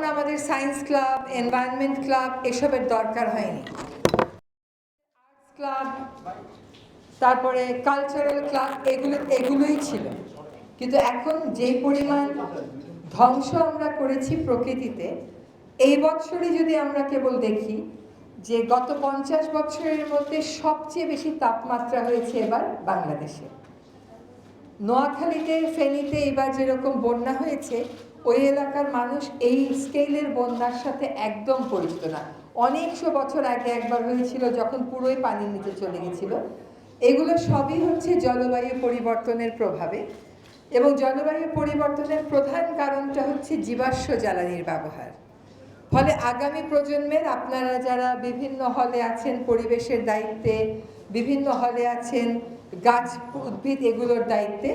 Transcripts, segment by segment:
তখন আমাদের science club environment club এসবের দরকার হয়নি। ক্লাব তারপরে কালচারাল ক্লাব এগুলো, এগুলোই ছিল। কিন্তু এখন যে পরিমাণ ধ্বংস আমরা করেছি প্রকৃতিতে, এই বছরে যদি আমরা কেবল দেখি যে গত পঞ্চাশ বছরের মধ্যে সবচেয়ে বেশি তাপমাত্রা হয়েছে এবার বাংলাদেশে। নোয়াখালীতে, ফেনীতে এবার যেরকম বন্যা হয়েছে ওই এলাকার মানুষ এই স্কেলের বন্যার সাথে একদম পরিচিত না। অনেকশো বছর আগে একবার হয়েছিল যখন পুরোই পানির নিচে চলে গেছিল। এগুলো সবই হচ্ছে জলবায়ু পরিবর্তনের প্রভাবে এবং জলবায়ু পরিবর্তনের প্রধান কারণটা হচ্ছে জীবাশ্ম জ্বালানির ব্যবহার। ফলে আগামী প্রজন্মের আপনারা যারা বিভিন্ন হলে আছেন, পরিবেশের দায়িত্বে, বিভিন্ন হলে আছেন, গাছ উদ্ভিদ এগুলোর দায়িত্বে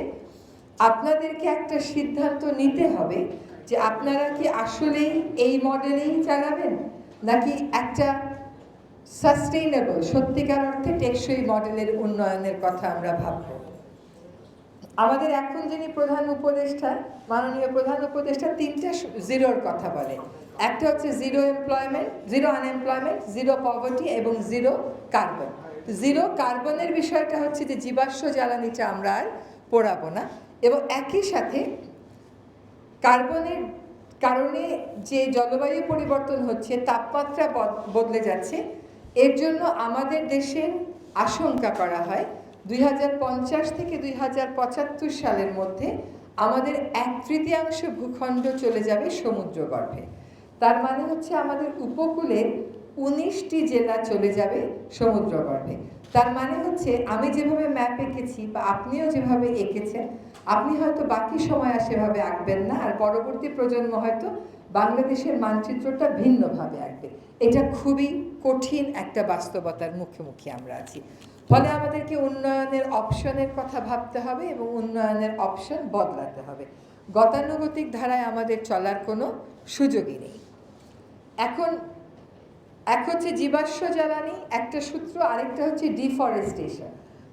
আপনাদেরকে একটা সিদ্ধান্ত নিতে হবে যে আপনারা কি আসলেই এই মডেলেই চালাবেন, নাকি একটা সাস্টেইনেবল সত্যিকার অর্থে টেকসই মডেলের উন্নয়নের কথা আমরা ভাবব? আমাদের এখন যিনি প্রধান উপদেষ্টা, মাননীয় প্রধান উপদেষ্টা, তিনটা জিরোর কথা বলে। একটা হচ্ছে zero employment zero unemployment zero poverty এবং জিরো কার্বন জিরো কার্বনের বিষয়টা হচ্ছে যে জীবাশ্ম জ্বালানিটা আমরা আর পোড়াবো না। এবং একই সাথে কার্বনের কারণে যে জলবায়ু পরিবর্তন হচ্ছে, তাপমাত্রা বদ- বদলে যাচ্ছে, এর জন্য আমাদের দেশের আশঙ্কা করা হয়। দুই হাজার পঞ্চাশ থেকে দুই হাজার পঁচাত্তর সালের মধ্যে আমাদের এক তৃতীয়াংশ ভূখণ্ড চলে যাবে সমুদ্রগর্ভে তার মানে হচ্ছে আমাদের উপকূলের উনিশটি জেলা চলে যাবে সমুদ্রগর্ভে তার মানে হচ্ছে আমি যেভাবে ম্যাপ এঁকেছি বা আপনিও যেভাবে এঁকেছেন, আপনি হয়তো বাকি সময় আর সেভাবে আঁকবেন না। আর পরবর্তী প্রজন্ম হয়তো বাংলাদেশের মানচিত্রটা ভিন্নভাবে আঁকবে। এটা খুবই কঠিন একটা বাস্তবতার মুখোমুখি আমরা আছি। ফলে আমাদেরকে উন্নয়নের অপশনের কথা ভাবতে হবে এবং উন্নয়নের অপশন বদলাতে হবে। গতানুগতিক ধারায় আমাদের চলার কোনো সুযোগই নেই। এখন এক হচ্ছে জীবাশ্ম জ্বালানি, একটা সূত্র, আরেকটা হচ্ছে ডিফরেস্টেশন।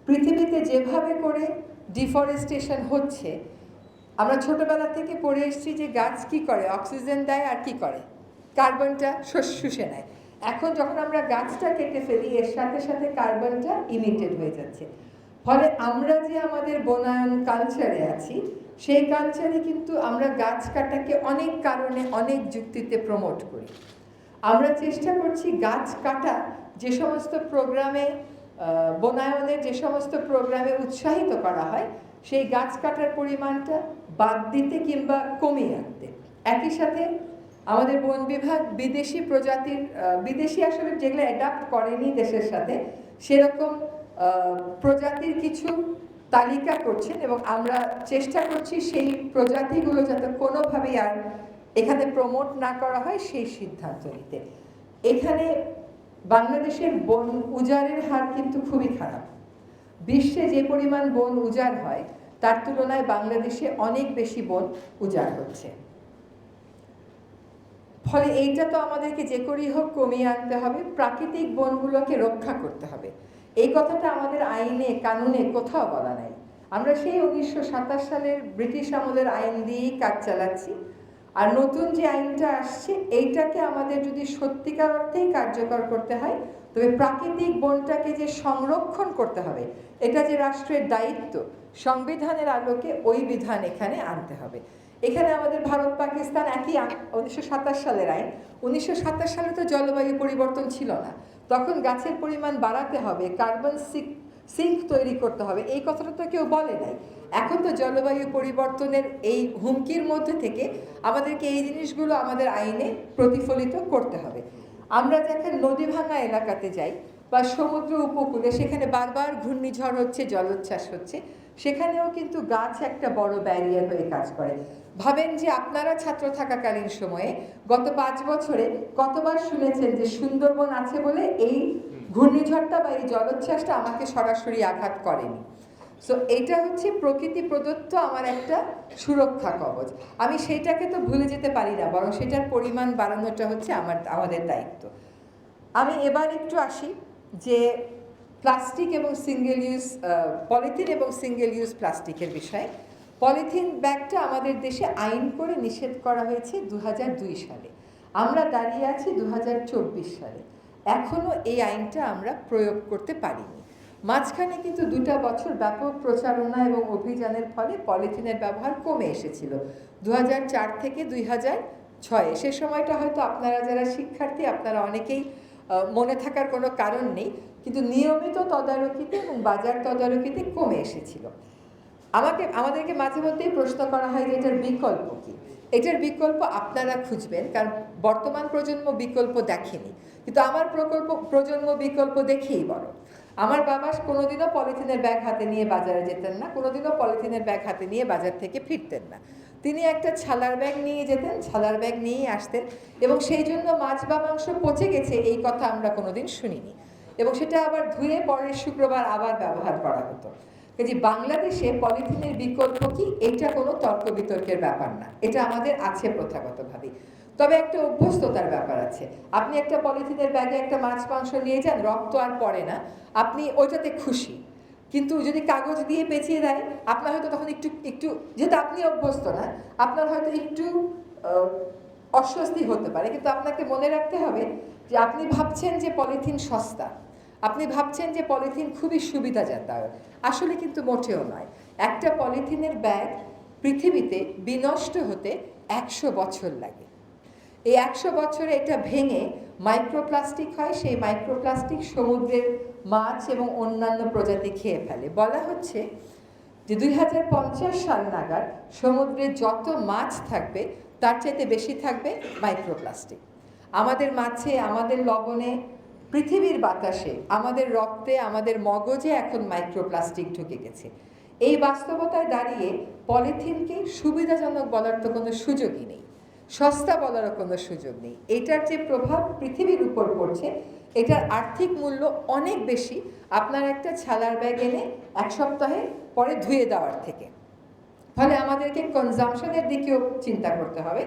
পৃথিবীতে যেভাবে করে ডিফরেস্টেশন হচ্ছে, আমরা ছোটবেলা থেকে পড়ে এসেছি যে গাছ কি করে, অক্সিজেন দেয় আর কি করে, কার্বনটা শোষ- নেয়। এখন যখন আমরা গাছটা কেটে ফেলি, এর সাথে সাথে কার্বনটা ইমিটেড হয়ে যাচ্ছে। ফলে আমরা যে আমাদের বনায়ন কালচারে আছি, সেই কালচারে কিন্তু আমরা গাছ কাটাকে অনেক কারণে অনেক যুক্তিতে প্রমোট করি। আমরা চেষ্টা করছি গাছ কাটা, যে সমস্ত প্রোগ্রামে বনায়নের যে সমস্ত প্রোগ্রামে উৎসাহিত করা হয়, সেই গাছ কাটার পরিমাণটা বাদ দিতে কিংবা কমিয়ে আনতে। একই সাথে আমাদের বন বিভাগ বিদেশি প্রজাতির বিদেশি আসলে যেগুলো অ্যাডাপ্ট করেনি দেশের সাথে, সেরকম প্রজাতির কিছু তালিকা করছেন এবং আমরা চেষ্টা করছি সেই প্রজাতিগুলো যাতে কোনোভাবেই আর এখানে প্রমোট না করা হয় সেই সিদ্ধান্ত নিতে। এখানে বাংলাদেশের বন উজাড়ের হার কিন্তু খুবই খারাপ। বিশ্বে যে পরিমাণ বন উজাড় হয়, তার তুলনায় বাংলাদেশে অনেক বেশি বন উজাড় হচ্ছে। ফলে এইটা তো আমাদেরকে যে করেই হোক কমিয়ে আনতে হবে, প্রাকৃতিক বনগুলোকে রক্ষা করতে হবে। এই কথাটা আমাদের আইনে, কানুনে কোথাও বলা নাই। আমরা সেই উনিশশো সাতাশ সালের ব্রিটিশ আমলের আইন দিয়েই কাজ চালাচ্ছি। আর নতুন যে আইনটা আসছে, এইটাকে আমাদের যদি সত্যিকার অর্থেই কার্যকর করতে হয়, তবে প্রাকৃতিক বনটাকে যে সংরক্ষণ করতে হবে, এটা যে রাষ্ট্রের দায়িত্ব, সংবিধানের আলোকে ওই বিধান এখানে আনতে হবে। এখানে আমাদের ভারত পাকিস্তান একই উনিশশো সাতাশ সালের আইন। উনিশশো সাতাশ সালে তো জলবায়ু পরিবর্তন ছিল না। তখন গাছের পরিমাণ বাড়াতে হবে, কার্বন সিক সিঙ্ক তৈরি করতে হবে। এই কথাটা তো কেউ বলে নাই। এখন তো জলবায়ু পরিবর্তনের এই হুমকির মধ্যে থেকে আমাদেরকে এই জিনিসগুলো আমাদের আইনে প্রতিফলিত করতে হবে। আমরা যখন নদী ভাঙা এলাকাতে যাই বা সমুদ্র উপকূলে, সেখানে বারবার ঘূর্ণিঝড় হচ্ছে, জলোচ্ছ্বাস হচ্ছে, সেখানেও কিন্তু গাছ একটা বড় ব্যারিয়ার হয়ে কাজ করে। ভাবেন যে আপনারা ছাত্র থাকাকালীন সময়ে গত পাঁচ বছরে কতবার শুনেছেন যে সুন্দরবন আছে বলে এই ঘূর্ণিঝড়টা বা এই জলোচ্ছ্বাসটা আমাকে সরাসরি আঘাত করেনি। সো এটা হচ্ছে প্রকৃতি প্রদত্ত আমার একটা সুরক্ষা কবচ। আমি সেটাকে তো ভুলে যেতে পারি না, বরং সেটার পরিমাণ বাড়ানোটা হচ্ছে আমার, আমাদের দায়িত্ব। আমি এবার একটু আসি যে প্লাস্টিক এবং সিঙ্গেল ইউজ পলিথিন এবং সিঙ্গেল ইউজ প্লাস্টিকের বিষয়ে। পলিথিন ব্যাগটা আমাদের দেশে আইন করে নিষেধ করা হয়েছে দু হাজার দুই সালে। আমরা দাঁড়িয়ে আছি দু হাজার চব্বিশ সালে। এখনও এই আইনটা আমরা প্রয়োগ করতে পারিনি। মাঝখানে কিন্তু দুটা বছর ব্যাপক প্রচারণা এবং অভিযানের ফলে পলিথিনের ব্যবহার কমে এসেছিল। দু হাজার চার থেকে দুই হাজার ছয়ে, সে সময়টা হয়তো আপনারা যারা শিক্ষার্থী, আপনারা অনেকেই মনে থাকার কোনো কারণ নেই, কিন্তু নিয়মিত তদারকিতে এবং বাজার তদারকিতে কমে এসেছিল। আমাকে, আমাদেরকে মাঝে মধ্যেই প্রশ্ন করা হয় যে এটার বিকল্প কি? এটার বিকল্প আপনারা খুঁজবেন, কারণ বর্তমান প্রজন্ম বিকল্প দেখেনি। কিন্তু আমার প্রকল্প, প্রজন্ম বিকল্প দেখেই বড়। আমার বাবা কোনোদিনও পলিথিনের ব্যাগ হাতে নিয়ে বাজারে যেতেন না, কোনোদিনও পলিথিনের ব্যাগ হাতে নিয়ে বাজার থেকে ফিরতেন না। তিনি একটা ছালার ব্যাগ নিয়ে যেতেন, ছালার ব্যাগ নিয়েই আসতেন, এবং সেই জন্য মাছ বা মাংস পচে গেছে এই কথা আমরা কোনোদিন শুনিনি। এবং সেটা আবার ধুয়ে পরের শুক্রবার আবার ব্যবহার করা হতো। কাজে বাংলাদেশে পলিথিনের বিকল্প কি? এটা কোনো তর্ক বিতর্কের ব্যাপার না। এটা আমাদের আছে প্রথাগতভাবে। তবে একটা অভ্যস্ততার ব্যাপার আছে। আপনি একটা পলিথিনের ব্যাগে একটা মাছ, মাংস নিয়ে যান, রক্ত আর পড়ে না। আপনি ওইটাতে খুশি। কিন্তু যদি কাগজ দিয়ে পেঁচিয়ে দেয়, আপনার হয়তো তখন একটু একটু, যেহেতু আপনি অভ্যস্ত না, আপনার হয়তো একটু অস্বস্তি হতে পারে। কিন্তু আপনাকে মনে রাখতে হবে যে আপনি ভাবছেন যে পলিথিন সস্তা। আপনি ভাবছেন যে পলিথিন খুবই সুবিধাজনক। আসলে কিন্তু মোটেও নয়। একটা পলিথিনের ব্যাগ পৃথিবীতে বিনষ্ট হতে একশো বছর লাগে। এই একশো বছরে এটা ভেঙে মাইক্রোপ্লাস্টিক হয়, সেই মাইক্রোপ্লাস্টিক সমুদ্রের মাছ এবং অন্যান্য প্রজাতি খেয়ে ফেলে। বলা হচ্ছে যে দুই হাজার পঞ্চাশ সাল নাগাদ সমুদ্রে যত মাছ থাকবে, তার চাইতে বেশি থাকবে মাইক্রোপ্লাস্টিক। আমাদের মাছে, আমাদের লবণে পৃথিবীর বাতাসে আমাদের রক্তে, আমাদের মগজে এখন মাইক্রোপ্লাস্টিক ঢুকে গেছে। এই বাস্তবতায় দাঁড়িয়ে পলিথিনকে সুবিধাজনক বলার তো কোনো সুযোগই নেই। সস্তা বলারও কোনো সুযোগ নেই। এটার যে প্রভাব পৃথিবীর উপর পড়ছে, এটার আর্থিক মূল্য অনেক বেশি। আপনার একটা ছালার ব্যাগ এনে এক সপ্তাহে পরে ধুয়ে দেওয়ার থেকে। ফলে আমাদেরকে কনজামশনের দিকেও চিন্তা করতে হবে।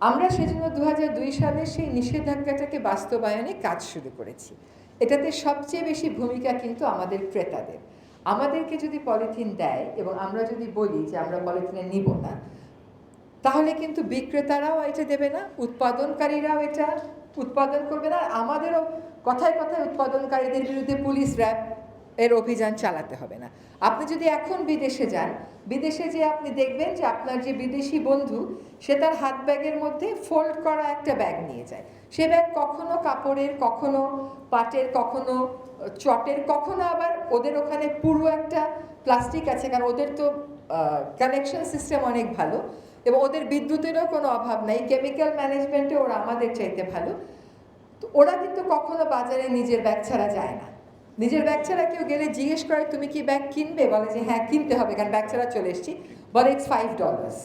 আমরা সেজন্য দু দুই সালে সেই নিষেধাজ্ঞাটাকে বাস্তবায়নে কাজ শুরু করেছি। এটাতে সবচেয়ে বেশি ভূমিকা কিন্তু আমাদের ক্রেতাদের। আমাদেরকে যদি পলিথিন দেয় এবং আমরা যদি বলি যে আমরা পলিথিনে নিব না, তাহলে কিন্তু বিক্রেতারাও এটা দেবে না, উৎপাদনকারীরাও এটা উৎপাদন করবে না। আর আমাদেরও কথায় কথায় উৎপাদনকারীদের বিরুদ্ধে পুলিশ র্যাব এর অভিযান চালাতে হবে না। আপনি যদি এখন বিদেশে যান, বিদেশে যে আপনি দেখবেন যে আপনার যে বিদেশি বন্ধু, সে তার হাত ব্যাগের মধ্যে ফোল্ড করা একটা ব্যাগ নিয়ে যায়। সে ব্যাগ কখনো কাপড়ের, কখনো পাটের, কখনো চটের, কখনো আবার ওদের ওখানে পুরো একটা প্লাস্টিক আছে, কারণ ওদের তো কানেকশন সিস্টেম অনেক ভালো এবং ওদের বিদ্যুতেরও কোনো অভাব নাই। কেমিক্যাল ম্যানেজমেন্টে ওরা আমাদের চাইতে ভালো। তো ওরা কিন্তু কখনো বাজারে নিজের ব্যাগ ছাড়া যায় না। নিজের ব্যাগ ছাড়া কেউ গেলে জিজ্ঞেস করে, তুমি কি ব্যাগ কিনবে? বলে যে হ্যাঁ কিনতে হবে, কারণ ব্যাগ ছাড়া চলে এসেছি। বলে it's five dollars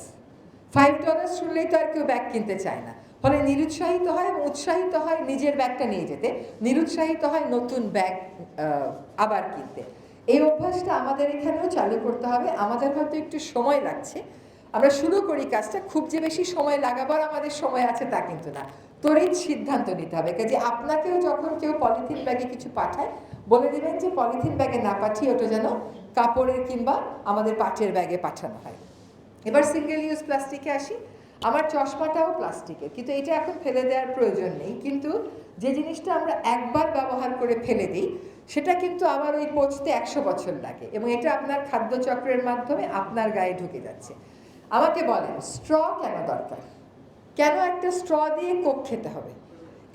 five dollars শুনলেই তো আর কেউ ব্যাগ কিনতে চায় না। ফলে নিরুৎসাহিত হয় এবং উৎসাহিত হয় নিজের ব্যাগটা নিয়ে যেতে। নিরুৎসাহিত হয় নতুন ব্যাগ আবার কিনতে। এই অভ্যাসটা আমাদের এখানেও চালু করতে হবে। আমাদের হয়তো একটু সময় লাগছে। আমরা শুরু করি কাজটা, খুব যে বেশি সময় লাগাবার আমাদের সময় আছে তা কিন্তু না। তড়িৎ সিদ্ধান্ত নিতে হবে। কাজে আপনাকেও যখন কেউ পলিথিন ব্যাগে কিছু পাঠায়, বলে দেবেন যে পলিথিন ব্যাগে না পাঠিয়ে ওটা যেন কাপড়ের কিংবা আমাদের পাটের ব্যাগে পাঠানো হয়। এবার সিঙ্গেল ইউজ প্লাস্টিকে আসি। আমার চশমাটাও প্লাস্টিকের কিন্তু এটা এখন ফেলে দেওয়ার প্রয়োজন নেই। কিন্তু যে জিনিসটা আমরা একবার ব্যবহার করে ফেলে দিই, সেটা কিন্তু আবার ওই পচতে একশো বছর লাগে। এবং এটা আপনার খাদ্যচক্রের মাধ্যমে আপনার গায়ে ঢুকে যাচ্ছে। আমাকে বলেন, স্ট্র কেন দরকার? কেন একটা স্ট্র দিয়ে কোক খেতে হবে?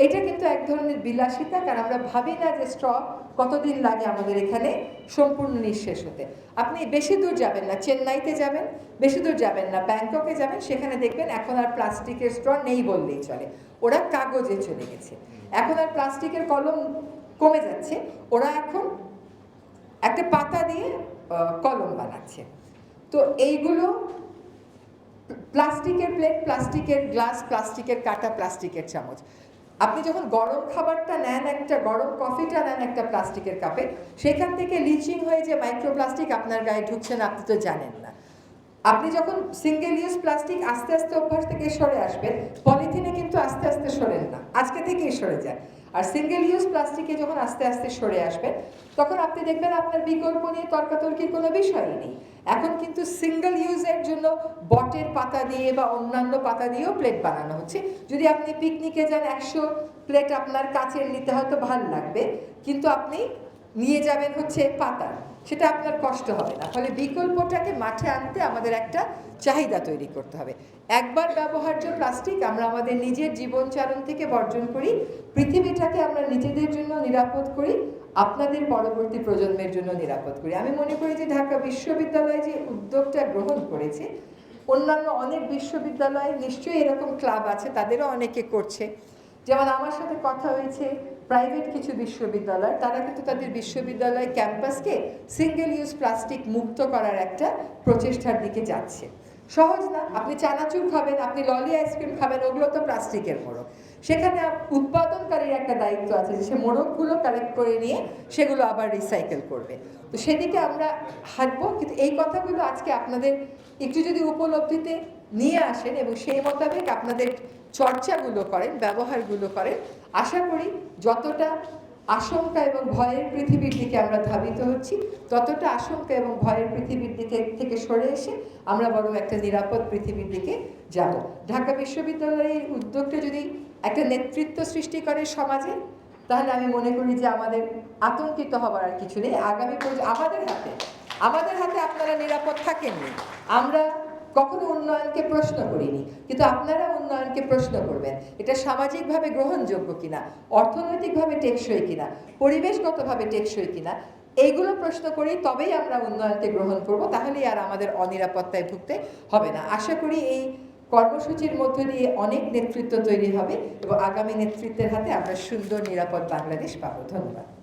এটা কিন্তু এক ধরনের বিলাসিতা, কারণ আমরা ভাবি না যে স্ট্র কতদিন লাগে আমাদের এখানে সম্পূর্ণ নিঃশেষ হতে। আপনি বেশি দূর যাবেন না, চেন্নাইতে যাবেন, বেশি দূর যাবেন না, ব্যাংককে যাবেন, সেখানে দেখবেন এখন আর প্লাস্টিকের স্ট্র নেই বললেই চলে। ওরা কাগজে চলে গেছে। এখন আর প্লাস্টিকের কলম কমে যাচ্ছে। ওরা এখন একটা পাতা দিয়ে কলম বানাচ্ছে। তো এইগুলো প্লাস্টিকের প্লেট প্লাস্টিকের গ্লাস প্লাস্টিকের কাটা, প্লাস্টিকের চামচ। আপনি যখন গরম খাবারটা নেন একটা, গরম কফিটা নেন একটা প্লাস্টিকের কাপে সেখান থেকে লিচিং হয়ে যে মাইক্রোপ্লাস্টিক আপনার গায়ে ঢুকছে না, আপনি তো জানেন না। আপনি যখন সিঙ্গেল ইউজ প্লাস্টিক আস্তে আস্তে অভ্যাস থেকে সরে আসবেন পলিথিনে কিন্তু আস্তে আস্তে সরেন না। আজকে থেকেই সরে যায় আর সিঙ্গেল ইউজ প্লাস্টিকে যখন আস্তে আস্তে সরে আসবেন তখন আপনি দেখবেন আপনার বিকল্প নিয়ে তর্কাতর্কির কোনো বিষয়ই নেই। এখন কিন্তু সিঙ্গেল ইউজের জন্য বটের পাতা দিয়ে বা অন্যান্য পাতা দিয়েও প্লেট বানানো হচ্ছে। যদি আপনি পিকনিকে যান, একশো প্লেট আপনার কাছের নিতে হয়তো ভালো লাগবে, কিন্তু আপনি নিয়ে যাবেন হচ্ছে পাতা। সেটা আপনার কষ্ট হবে না। ফলে বিকল্পটাকে মাঠে আনতে আমাদের একটা চাহিদা তৈরি করতে হবে। একবার ব্যবহার্য প্লাস্টিক আমরা আমাদের নিজের জীবনচারণ থেকে বর্জন করি, পৃথিবীটাকে আমরা নিজেদের জন্য নিরাপদ করি, আপনাদের পরবর্তী প্রজন্মের জন্য নিরাপদ করি। আমি মনে করি যে ঢাকা বিশ্ববিদ্যালয় যে উদ্যোগটা গ্রহণ করেছে, অন্যান্য অনেক বিশ্ববিদ্যালয়ে নিশ্চয়ই এরকম ক্লাব আছে, তাদেরও অনেকে করছে। যেমন আমার সাথে কথা হয়েছে প্রাইভেট কিছু বিশ্ববিদ্যালয়, তারা কিন্তু তাদের বিশ্ববিদ্যালয় ক্যাম্পাসকে সিঙ্গেল ইউজ প্লাস্টিক মুক্ত করার একটা প্রচেষ্টার দিকে যাচ্ছে। সহজ না, আপনি চানাচুর খাবেন, আপনি ললি আইসক্রিম খাবেন, ওগুলো তো প্লাস্টিকের মোড়ক। সেখানে উৎপাদনকারীর একটা দায়িত্ব আছে যে সে মোড়কগুলো কালেক্ট করে নিয়ে সেগুলো আবার রিসাইকেল করবে। তো সেদিকে আমরা হাঁটবো, কিন্তু এই কথাগুলো আজকে আপনাদের একটু যদি উপলব্ধিতে নিয়ে আসেন এবং সেই মোতাবেক আপনাদের চর্চাগুলো করেন, ব্যবহারগুলো করেন আশা করি যতটা আশঙ্কা এবং ভয়ের পৃথিবীর দিকে আমরা ধাবিত হচ্ছি, ততটা আশঙ্কা এবং ভয়ের পৃথিবীর দিকে থেকে সরে এসে আমরা বরং একটা নিরাপদ পৃথিবীর দিকে যাব। ঢাকা বিশ্ববিদ্যালয়ের উদ্যোগটা যদি একটা নেতৃত্ব সৃষ্টি করে সমাজে, তাহলে আমি মনে করি যে আমাদের আতঙ্কিত হবার আর কিছু নেই। আগামী প্রজ- আমাদের হাতে আমাদের হাতে আপনারা নিরাপদ থাকেননি। আমরা কখনো উন্নয়নকে প্রশ্ন করিনি। কিন্তু আপনারা উন্নয়নকে প্রশ্ন করবেন। এটা সামাজিকভাবে গ্রহণযোগ্য কিনা? অর্থনৈতিকভাবে টেকসই কিনা? পরিবেশগতভাবে টেকসই কিনা? এইগুলো প্রশ্ন করেই তবেই আমরা উন্নয়নকে গ্রহণ করব, তাহলেই আর আমাদের অনিরাপত্তায় ভুগতে হবে না। আশা করি এই কর্মসূচির মধ্য দিয়ে অনেক নেতৃত্ব তৈরি হবে এবং আগামী নেতৃত্বের হাতে আমরা সুন্দর নিরাপদ বাংলাদেশ পাবো। ধন্যবাদ।